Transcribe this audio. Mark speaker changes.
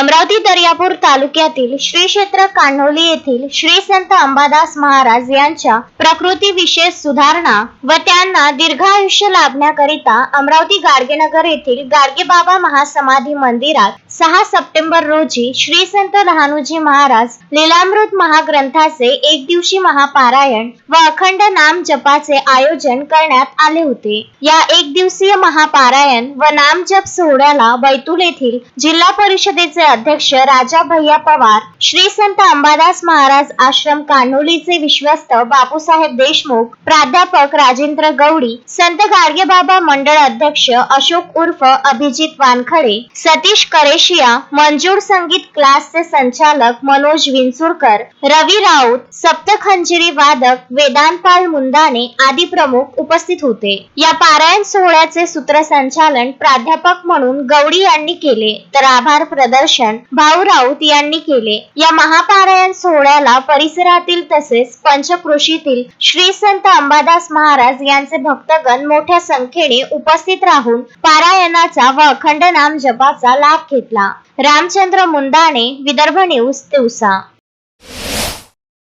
Speaker 1: अमरावती दर्यापूर तालुक्यातील श्री क्षेत्र कान्होली येथील श्री संत अंबादास महाराज यांच्या प्रकृती विशेष सुधारणा व त्यांना दीर्घायुष्य लाभण्याकरिता अमरावती गाडगेनगर येथील गाडगेबाबा महासमाधी मंदिरात सहा सप्टेंबर रोजी श्री संत लहानूजी महाराज लीलामृत महाग्रंथाचे एक दिवशी महापारायण व अखंड नाम जपाचे आयोजन करण्यात आले होते. या एक दिवसीय महापारायण व नाम जप सोहळ्याला बैतूल येथील जिल्हा परिषदेचे अध्यक्ष राजा भैया पवार श्री संत अंबादास महाराज आश्रम कान्होलीचे विश्वस्त बापूसाहेब देशमुख प्राध्यापक राजेंद्र गवडी संत गाडगेबाबा मंडळ अध्यक्ष अशोक उर्फ अभिजित वानखडे सतीश करेशिया मंजूर संगीत क्लासचे संचालक मनोज विंचुरकर रवी राऊत सप्तखंजिरी वादक वेदांतपाल मुंदाने आदी प्रमुख उपस्थित होते. या पारायण सोहळ्याचे सूत्रसंचालन प्राध्यापक म्हणून गवडी यांनी केले. तर आभार प्रदर्शन भाऊ राऊत यांनी केले. या महापारायण सोहळ्याला परिसरातील तसेच पंचकृषीतील श्री संत अंबादास महाराज यांचे भक्तगण मोठ्या संख्येने उपस्थित राहून पारायणाचा व अखंड नाम जपाचा लाभ घेतला. रामचंद्र मुंदाणे विदर्भ न्यूज दिवसा